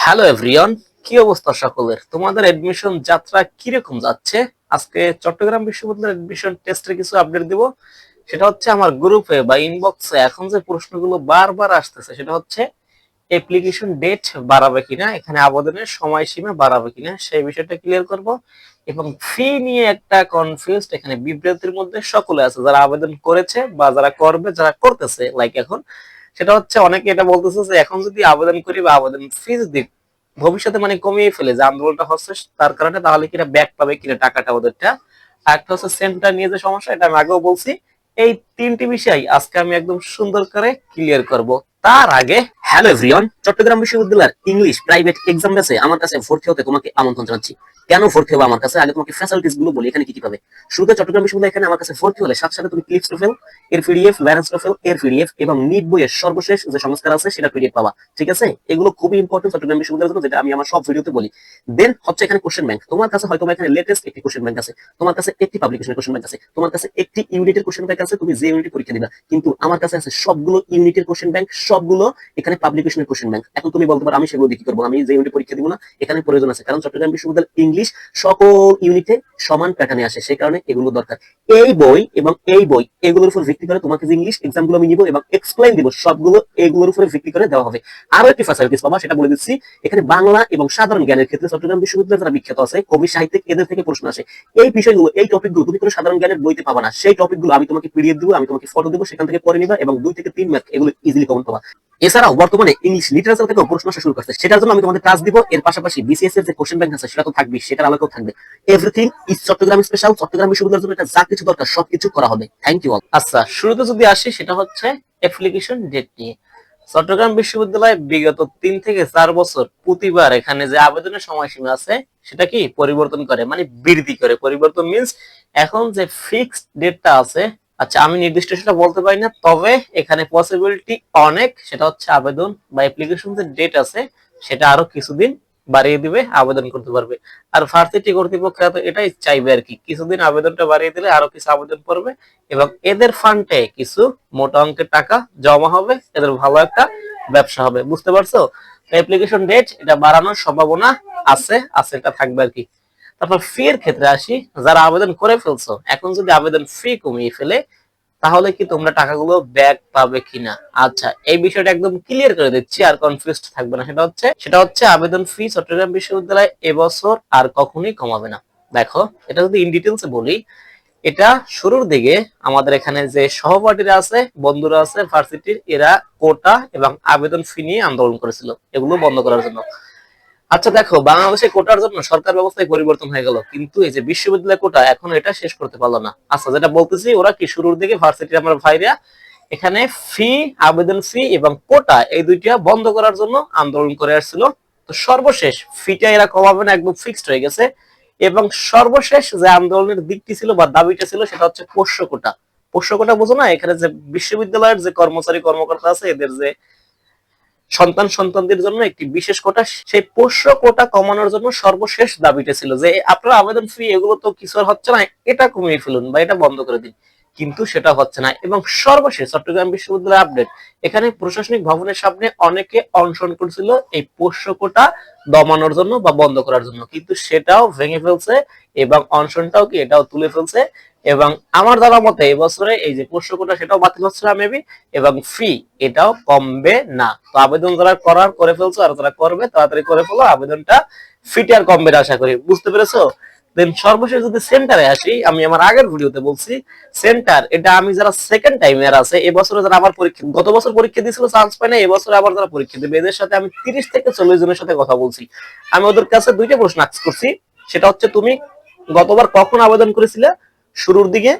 Hello everyone কি অবস্থা সকলের? তোমাদের এডমিশন যাত্রা কীরকম যাচ্ছে? আজকে চট্টগ্রাম বিশ্ববিদ্যালয়ের এডমিশন টেস্টের কিছু আপডেট দিব। সেটা হচ্ছে আমার গ্রুপে বা ইনবক্সে এখন যে প্রশ্নগুলো বারবার আসতেছে, সেটা হচ্ছে অ্যাপ্লিকেশন ডেট বাড়াবে কিনা, এখানে আবেদনের সময়সীমা বাড়াবে কিনা, সেই বিষয়টা ক্লিয়ার করব। এবং ফি নিয়ে একটা কনফিউজড এখানে বিভ্রান্তির মধ্যে সকলে আছে, যারা আবেদন করেছে বা যারা করবে, যারা করতেছে লাইক এখন সেটা হচ্ছে অনেকে এটা বলতেছে যে এখন যদি আবেদন করি বা আবেদন ফিজ দিই, ভবিষ্যতে মানে কমিয়ে ফেলে যে আন্দোলনটা হচ্ছে তার কারণে তাহলে কিনা ব্যাক পাবে কিনা টাকাটা ওদেরটা। একটা হচ্ছে সেন্টার নিয়ে যে সমস্যা, এটা আমি আগেও বলছি, এই তিনটি বিষয় আজকে আমি একদম সুন্দর করে ক্লিয়ার করব। তার আগে হ্যালো এভরিওয়ান চট্টগ্রাম বিশ্ববিদ্যালয়ের ইংলিশ প্রাইভেট এক্সাম বেসে আমার কাছে ভর্তি হতে তোমাকে আমন্ত্রণ জানাচ্ছি। কেন ভর্তি হবে আমার কাছে? আগে তোমাকে ফ্যাসিলিটিসগুলো বলি, এখানে কি কি পাবে? শুরুতে চট্টগ্রাম বিশ্ববিদ্যালয় এখানে আমার কাছে ভর্তি হলে সাথে সাথে তুমি ক্লিপস টোফেল এর পিডিএফ ব্যালেন্স টোফেল এর পিডিএফ এবং নিট বইয়ের সর্বশেষ যে সংস্কার আছে, সেটা পিডিএফ পাবা। ঠিক আছে? এগুলো খুবই ইম্পর্টেন্ট চট্টগ্রাম বিশ্ববিদ্যালয়ের জন্য, যেটা আমি আমার সব ভিডিওতে বলি। দেন হচ্ছে এখানে কোশ্চেন ব্যাংক তোমার কাছে হয়তো এখানে লেটেস্ট একটি কোশ্চেন ব্যাংক আছে। তোমার কাছে একটি পাবলিকেশনের কোশ্চেন ব্যাংক আছে। তোমার কাছে একটি ইউনিটের কোশ্চেন ব্যাংক আছে, তুমি যে ইউনিটে পরীক্ষা দিবা। কিন্তু আমার কাছে আছে সবগুলো ইউনিটের কোশ্চেন ব্যাংক সবগুলো এখানে পাবলিকেশনের কোশ্চেন ব্যাংক এখন তুমি বলতে পারো, আমি সেগুলো কি করব? আমি যে ইউনিটে পরীক্ষা দিব না, এখানে প্রয়োজন আছে। কারণ চট্টগ্রাম বিশ্ববিদ্যালয় ইংলিশ সকল ইউনিটে সমান প্যাটার্নে আসে, সেই কারণে এগুলো দরকার। এই বই এবং এই বই, এগুলোর উপর ভিত্তি করে তোমাকে যে ইংলিশ এক্সামগুলো আমি নিব এবং এক্সপ্লেন দিব, সবগুলো এগুলোর উপরে ভিত্তি করে দেওয়া হবে। আরও একটি ফ্যাসিলিটিস পাবা, সেটা বলে দিচ্ছি, এখানে বাংলা এবং সাধারণ জ্ঞানের ক্ষেত্রে চট্টগ্রাম বিশ্ববিদ্যালয় যারা বিখ্যাত আছে, কবি, সাহিত্যিক, এদের থেকে প্রশ্ন আসে। এই বিষয়গুলো, এই টপিকগুলো তুমি কোনো সাধারণ জ্ঞানের বইতে পাবা না। সেই টপিকগুলো আমি তোমাকে পিডিএফ দিব, আমি তোমাকে ফটো দিব, সেখান থেকে পড়ে নিবা এবং দুই থেকে তিন মার্ক এগুলো ইজিলি কমন পাবা। এছাড়াও বর্তমানে ইংলিশ লিটারেচার থেকে প্রশ্ন আসা শুরু করছে। সেটার জন্য আমি তোমাদের কাজ দিব। এর পাশাপাশি বিসিএস এর যে কোশ্চেন ব্যাংক আছে, সেটা তো থাকবে সেটার আলোকেও থাকবে। Everything is Chittagong special Chittagong বিশ্ববিদ্যালয়ের জন্য এটা যা কিছু দরকার, সবকিছু করা হবে। থ্যাংক ইউ অল আচ্ছা শুরুতে যদি আসি, সেটা হচ্ছে অ্যাপ্লিকেশন ডেট নিয়ে। চট্টগ্রাম বিশ্ববিদ্যালয় বিগত তিন থেকে চার বছর প্রতিবার এখানে যে আবেদনের সময়সীমা আছে, সেটা কি পরিবর্তন করে? মানে বৃদ্ধি করে। পরিবর্তন মিন্স এখন যে ফিক্সড ডেটটা আছে আচ্ছা আমি নির্দিষ্ট সেটা বলতে পারি না, তবে এখানে পসিবিলিটি অনেক, সেটা হচ্ছে আবেদন বা অ্যাপ্লিকেশন যে ডেট আছে, সেটা আরও কিছুদিন বাড়িয়ে দিবে, আবেদন করতে পারবে। আর ভার্সিটি কর্তৃপক্ষ এটাই চাইবে আর কি, কিছুদিন আবেদনটা বাড়িয়ে দিলে আরও কিছু আবেদন করবে এবং এদের ফান্ডে কিছু মোটা অঙ্কের টাকা জমা হবে, এদের ভালো একটা ব্যবসা হবে, বুঝতে পারছ? অ্যাপ্লিকেশন ডেট এটা বাড়ানোর সম্ভাবনা আছে আছে, এটা থাকবে আর কি। তারপর ফি এর ক্ষেত্রে আসি, যারা আবেদন করে ফেলছো, এখন যদি আবেদন ফি কমিয়ে ফেলে, তাহলে কি তোমরা টাকাগুলো ব্যাক পাবে কিনা? আচ্ছা এই বিষয়টা একদম ক্লিয়ার করে দিচ্ছি, আর কনফিউজড থাকবে না। সেটা হচ্ছে সেটা হচ্ছে আবেদন ফি চট্টগ্রাম বিশ্ববিদ্যালয় এবছর আর কখনোই কমাবে না। দেখো, এটা যদি ইন ডিটেলসে বলি, এটা শুরুর দিকে আমাদের এখানে যে সহপাঠীরা আছে, বন্ধুরা আছে ভার্সিটির এরা কোটা এবং আবেদন ফি নিয়ে আন্দোলন করেছিল। এগুলো বন্ধ করার জন্য। আচ্ছা দেখো, বাংলাদেশে কোটার জন্য সরকার ব্যবস্থায় পরিবর্তন হয়ে গেল। কিন্তু এই যে বিশ্ববিদ্যালয় কোটা এখন এটা শেষ করতে পারল না। আচ্ছা যেটা বলতেছি, ওরা কি শুরুর দিকে ভার্সিটির আমার ভাইরা এখানে ফি, আবেদন ফি এবং কোটা এই দুইটা বন্ধ করার জন্য আন্দোলন করে আসছিল। তো সর্বশেষ ফিটা এরা কমাবে না, একদম ফিক্সড হয়ে গেছে। এবং সর্বশেষ যে আন্দোলনের দিকটি ছিল বা দাবিটা ছিল, সেটা হচ্ছে পোষ্য কোটা। পোষ্য কোটা বুঝো না, এখানে যে বিশ্ববিদ্যালয়ের যে কর্মচারী, কর্মকর্তা আছে, এদের যে সন্তান সন্তানদের জন্য একটি বিশেষ কোটা, সেই পোষ্য কোটা কমানোর জন্য সর্বশেষ দাবিটা ছিল যে, আপনার আবেদন ফি, এগুলো তো কিছু আর হচ্ছে না, এটা কমিয়ে ফেলুন বা এটা বন্ধ করে দিন। কিন্তু সেটা হচ্ছে না। এবং সর্বশেষ চট্টগ্রাম বিশ্ববিদ্যালয় আপডেট, এখানে প্রশাসনিক ভবনের সামনে অনেকে অনশন করছিল এই পোষ্য কোটা দমানোর জন্য বা বন্ধ করার জন্য। কিন্তু সেটাও ভেঙে ফেলছে এবং অনশনটাও কি এটাও তুলে ফেলছে। এবং আমার জানা মতে এবছরে এই যে পোষ্য কোটা সেটাও বাতিল হচ্ছে না মেবি এবং ফি এটাও কমবে না। তো আবেদন যারা করার, করে ফেলছো আর যারা করবে, তাড়াতাড়ি করে ফেলো, আবেদনটা ফিটি আর কমবে না, আশা করি। বুঝতে পেরেছ? দেন সর্বশেষ যদি সেন্টারে আসি, আমি আমার আগের ভিডিওতে বলছি সেন্টার এটা আমি যারা সেকেন্ড টাইম এর আছে এবছরে যারা আবার পরীক্ষা, গত বছর পরীক্ষা দিয়েছিল চান্স পায় না এবছরে আবার যারা পরীক্ষা দেবে, এদের সাথে আমি তিরিশ থেকে চল্লিশ জনের সাথে কথা বলছি। আমি ওদের কাছে দুইটা প্রশ্ন আজ করছি, সেটা হচ্ছে তুমি গতবার কখন আবেদন করেছিলে? শুরুর দিকে,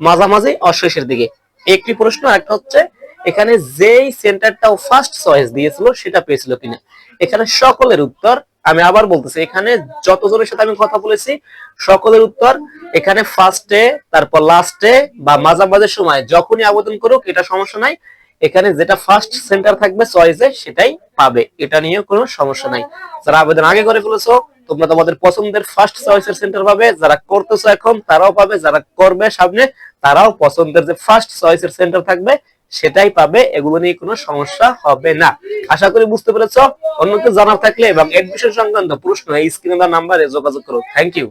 মাঝামাঝি অশেষের দিকে। একটি প্রশ্ন, একটা হচ্ছে, এখানে যেই সেন্টারটা ফার্স্ট চয়েস দিয়েছিল, সেটা পেয়েছিল কিনা? এখানে সকলের উত্তর, আমি আবার বলতেছি, এখানে যতজনের সাথে আমি কথা বলেছি, সকলের উত্তর, এখানে ফার্স্টে তারপর লাস্টে বা মাঝামাঝি সময় যখনই আবেদন করুক, এটা সমস্যা নাই। এখানে যেটা ফার্স্ট সেন্টার থাকবে চয়েসে সেটাই পাবে। এটা নিয়ে কোনো সমস্যা নাই। যারা আবেদন আগে করে ফেলেছো, তোমরা তোমাদের পছন্দের ফার্স্ট চয়েসের সেন্টার পাবে। যারা করতেছো এখন, তারাও পাবে। যারা করবে সামনে, তারাও পছন্দের যে ফার্স্ট চয়েসের সেন্টার থাকবে, সেটাই পাবে। এগুলো নিয়ে কোনো সমস্যা হবে না। আশা করি বুঝতে পেরেছ। অন্য কেউ জানার থাকলে এবং এডমিশন সংক্রান্ত প্রশ্ন এই স্ক্রিনে নাম্বারে যোগাযোগ করো। Thank you